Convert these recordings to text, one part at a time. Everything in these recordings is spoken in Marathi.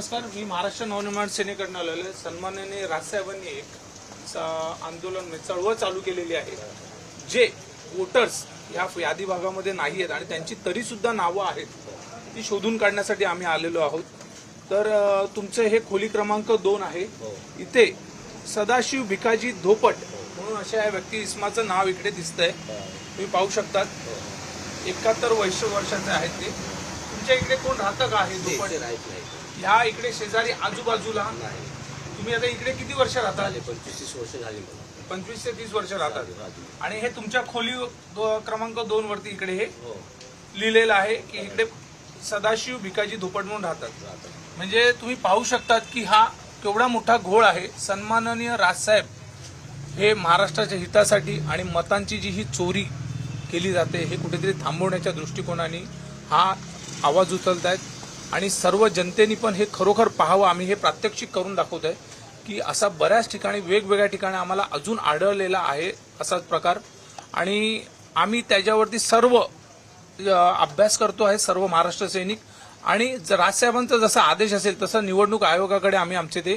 नमस्कार मी महाराष्ट्र नवनिर्माण सेनेकडनं आलेलो आहे. सन्माननीय राजसाहेबांनी एक आंदोलन म्हणजे चळवळ चालू केलेली आहे जे वोटर्स ह्या यादी भागामध्ये नाही आहेत आणि त्यांची तरी सुद्धा नावं आहेत ती शोधून काढण्यासाठी आम्ही आलेलो आहोत. तर तुमचं हे खोली क्रमांक दोन आहे. इथे सदाशिव भिकाजी धोपट म्हणून अशा या व्यक्ती इसमाचं नाव इकडे दिसतंय. तुम्ही पाहू शकतात. एकाहत्तर वर्ष वर्षाचे आहेत ते. तुमच्या इकडे कोण राहतं का आहे धोपट? ह्या इकडे शेजारी आजूबाजूला तुम्ही आता इकडे किती वर्ष राहता? पंचवीस तीस वर्ष झाली मला. पंचवीस ते तीस वर्ष राहतात. आणि हे तुमच्या खोली दो- क्रमांक दोन वरती इकडे हे हो. लिहिलेलं आहे की इकडे सदाशिव भिकाजी धोपट म्हणून राहतात. म्हणजे तुम्ही पाहू शकतात की हा केवढा मोठा घोळ आहे. सन्माननीय राजसाहेब हे महाराष्ट्राच्या हितासाठी आणि मतांची जी ही चोरी केली जाते हे कुठेतरी थांबवण्याच्या दृष्टिकोनाने हा आवाज उचलत आहेत आणि सर्व जनतेने पण हे खरोखर पाहावं. आम्ही हे प्रात्यक्षिक करून दाखवत आहे की असा बऱ्याच ठिकाणी वेगवेगळ्या ठिकाणी आम्हाला अजून आढळलेला आहे असाच प्रकार. आणि आम्ही त्याच्यावरती सर्व अभ्यास करतो आहे सर्व महाराष्ट्र सैनिक. आणि राजसाहेबांचा जसा आदेश असेल तसं निवडणूक आयोगाकडे आम्ही आमचे ते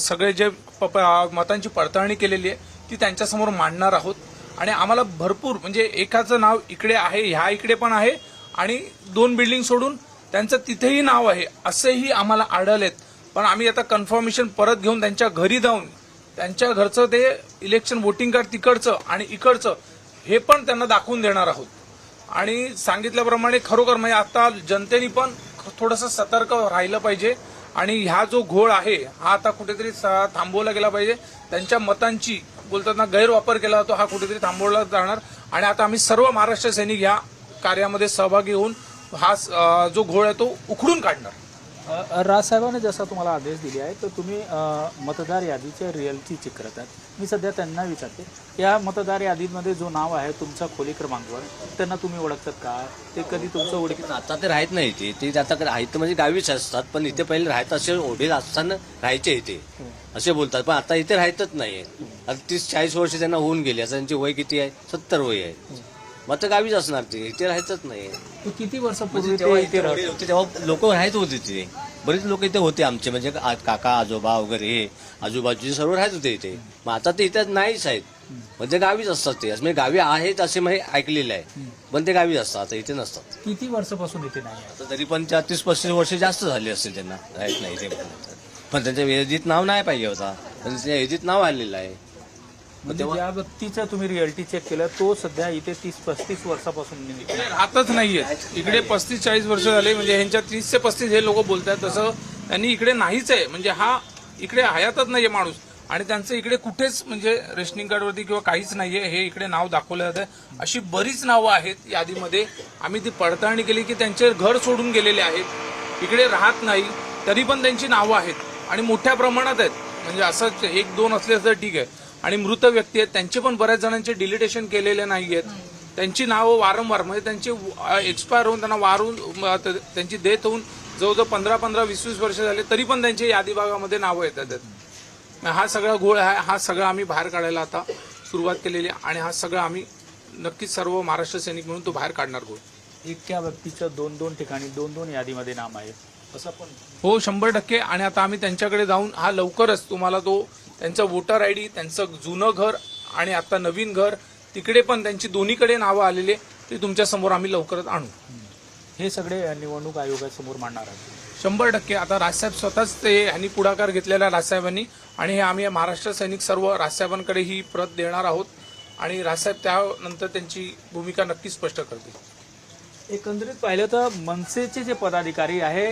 सगळे जे प- प- मतांची पडताळणी केलेली आहे ती त्यांच्यासमोर मांडणार आहोत. आणि आम्हाला भरपूर म्हणजे एकाचं नाव इकडे आहे ह्या इकडे पण आहे आणि दोन बिल्डिंग सोडून त्यांचं तिथेही नाव आहे असेही आम्हाला आढळलेत. पण आम्ही आता कन्फर्मेशन परत घेऊन त्यांच्या घरी जाऊन त्यांच्या घरचं ते इलेक्शन वोटिंग कार्ड तिकडचं आणि इकडचं हे पण त्यांना दाखवून देणार आहोत. आणि सांगितल्याप्रमाणे खरोखर म्हणजे आता जनतेने पण थोडंसं सतर्क राहिलं पाहिजे आणि ह्या जो घोळ आहे हा आता कुठेतरी स- थांबवला गेला पाहिजे. त्यांच्या मतांची बोलताना गैरवापर केला जातो हा कुठेतरी थांबवला जाणार. आणि आता आम्ही सर्व महाराष्ट्र सैनिक ह्या कार्यामध्ये सहभागी होऊन हा जो घोळ आहे तो उखडून काढणार. अ, राजसाहेबांनी जसा तुम्हाला आदेश दिले आहे तर तुम्ही मतदार यादीचे रिअलिटी चेक करत आहात. मी सध्या त्यांना विचारते या मतदार यादीमध्ये जो नाव आहे तुमचा खोली क्रमांकवर त्यांना तुम्ही ओळखतात का? ते कधी तुमचं ओळखी आता ते राहत नाही ते ते आता राहत म्हणजे गावीच असतात पण इथे पहिले राहत असे ओढेल असताना राहायचे इथे. असे बोलतात पण आता इथे राहतच नाही आता तीस चाळीस वर्ष त्यांना होऊन गेली आता त्यांचे वय किती आहे? सत्तर वय आहे. मग आता गावीच असणार ते इथे राहायचंच नाही. तू किती वर्षापूर्वी म्हणजे तेव्हा इथे राहत होते? तेव्हा लोक राहत होते तिथे. बरेच लोक इथे होते आमचे म्हणजे आ- काका आजोबा वगैरे हे आजूबाजूचे सर्व राहत होते इथे. मग आता ते इथे नाहीच आहेत. म्हणजे गावीच असतात ते. म्हणजे गावी आहेत असे म्हणजे ऐकलेले आहे. पण ते गावीच असतात आता इथे नसतात. किती वर्षापासून इथे नाही? आहे आता तरी पण त्या तीस पस्तीस वर्ष जास्त झाली असतील त्यांना. राहत नाही ते पण त्यांच्या यादीत नाव नाही पाहिजे होता. पण त्यांच्या यादीत नाव आलेलं आहे. म्हणजे ज्या व्यक्तीचं तुम्ही रिअलिटी चेक केलं तो सध्या इथे तीस पस्तीस वर्षापासून नाही. इकडे राहतच नाहीये इकडे पस्तीस चाळीस वर्ष झाले म्हणजे ह्यांच्या तीस ते पस्तीस हे लोक बोलतात तसं त्यांनी इकडे नाहीच आहे. म्हणजे हा इकडे हयातच नाहीये माणूस. आणि त्यांचं इकडे कुठेच म्हणजे रेशनिंग कार्डवरती किंवा काहीच नाहीये हे इकडे नाव दाखवलं जातं अशी बरीच नावं आहेत यादीमध्ये. आम्ही ती पडताळणी केली की त्यांचे घर सोडून गेलेले आहेत. इकडे राहत नाही तरी पण त्यांची नावं आहेत. आणि मोठ्या प्रमाणात आहेत. म्हणजे असं एक दोन असले तर ठीक आहे. आणि मृत व्यक्ती आहेत. त्यांचे पण बऱ्याच जणांचे डिलिटेशन केलेले नाही आहेत त्यांची नावं वारंवार म्हणजे त्यांचे एक्सपायर होऊन त्यांना वारून त्यांची डेथ होऊन जवळजवळ पंधरा पंधरा वीस वीस वर्ष झाले तरी पण त्यांच्या यादी भागामध्ये नावं येतात हा सगळा घोळ आहे हा सगळा आम्ही बाहेर काढायला आता सुरुवात केलेली आहे आणि हा सगळा आम्ही नक्कीच सर्व महाराष्ट्र सैनिक म्हणून तो बाहेर काढणार घोळ एका व्यक्तीचं दोन दोन ठिकाणी दोन दोन यादीमध्ये नाम आहे असं पण हो शंभर टक्के. आणि आता आम्ही त्यांच्याकडे जाऊन हा लवकरच तुम्हाला तो त्यांचं वोटर आय डी त्यांचं जुनं घर आणि आता नवीन घर तिकडे पण त्यांची दोन्हीकडे नावं आलेली ते तुमच्यासमोर आम्ही लवकरच आणू. हे सगळे निवडणूक आयोगासमोर मांडणार आहेत. शंभर टक्के. आता राजसाहेब स्वतःच ते ह्यांनी पुढाकार घेतलेला राजसाहेबांनी आणि हे आम्ही महाराष्ट्र सैनिक सर्व राजसाहेबांकडे ही प्रत देणार आहोत आणि राजसाहेब त्यानंतर त्यांची भूमिका नक्की स्पष्ट करतील. एकंदरीत पाहिलं तर मनसेचे जे पदाधिकारी आहे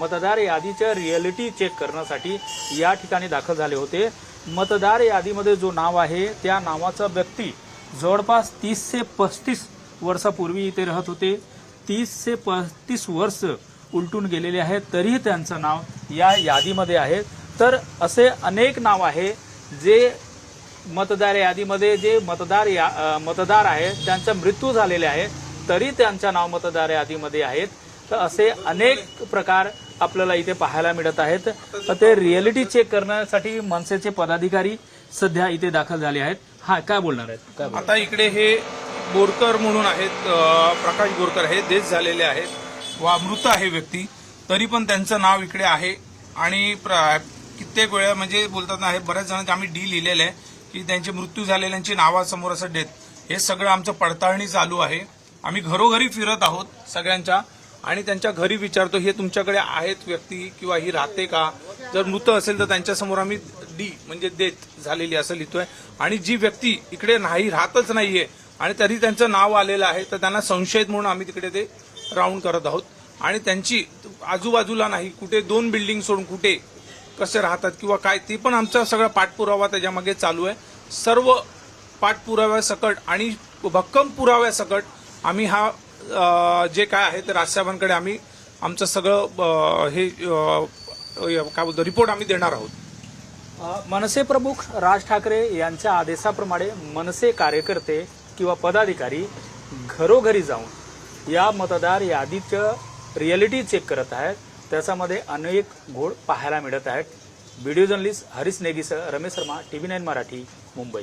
मतदार यादीच्या रिअलिटी चेक करण्यासाठी या ठिकाणी दाखल झाले होते. मतदार यादीमध्ये जो नाव आहे त्या नावाचा व्यक्ती जवळपास तीस ते पस्तीस वर्षापूर्वी इथे राहत होते. तीस ते पस्तीस वर्ष उलटून गेलेले आहेत तरीही त्यांचं नाव या यादीमध्ये आहे. तर असे अनेक नाव आहे जे मतदार यादीमध्ये जे मतदार या मतदार आहेत त्यांचा मृत्यू झालेले आहे. तरी त्यांच्या नाव मतदार यादीमध्ये आहेत. तर असे अनेक प्रकार आपल्याला इथे पाहायला मिळत आहेत. तर ते रिअलिटी चेक करण्यासाठी मनसेचे पदाधिकारी सध्या इथे दाखल झाले आहेत. हा काय बोलणार आहेत? आता इकडे हे बोरकर म्हणून आहेत प्रकाश बोरकर हे देश झालेले आहेत. वा मृत आहे व्यक्ती. तरी पण त्यांचं नाव इकडे आहे. आणि प्र- कित्येक वेळा म्हणजे बोलतात ना हे बऱ्याच जणांचे आम्ही डी लिहिलेले आहे की त्यांचे मृत्यू झालेल्यांची नावासमोर असं डेथ हे सगळं आमचं पडताळणी चालू आहे. आम्ही घरोघरी फिरत आहोत सगळ्यांच्या आणि त्यांच्या घरी विचारतो हे तुमच्याकडे आहेत व्यक्ती किंवा ही राहते का? जर मृत असेल तर त्यांच्यासमोर आम्ही डी म्हणजे देत झालेली असं लिहितोय. आणि जी व्यक्ती इकडे नाही राहतच नाहीये आणि तरी त्यांचं नाव आलेलं आहे तर त्यांना संशयित म्हणून आम्ही तिकडे ते राऊंड करत आहोत. आणि त्यांची आजूबाजूला नाही कुठे दोन बिल्डिंग सोडून कुठे कसे राहतात किंवा काय ते पण आमचा सगळा पाठपुरावा त्याच्यामागे चालू आहे. सर्व पाठपुराव्यासकट आणि भक्कम पुराव्यासकट आम्ही हा जे काय आहे ते राजसाहेबांकडे आम्ही आमचं सगळं हे काय बोलतो रिपोर्ट आम्ही देणार आहोत. मनसे प्रमुख राज ठाकरे यांच्या आदेशाप्रमाणे मनसे कार्यकर्ते किंवा पदाधिकारी घरोघरी जाऊन या मतदार यादीचं रियालिटी चेक करत आहेत. त्याच्यामध्ये अनेक घोड पाहायला मिळत आहेत. Video journalist Harish नेगीसह Ramesh Sharma T V nine Marathi Mumbai.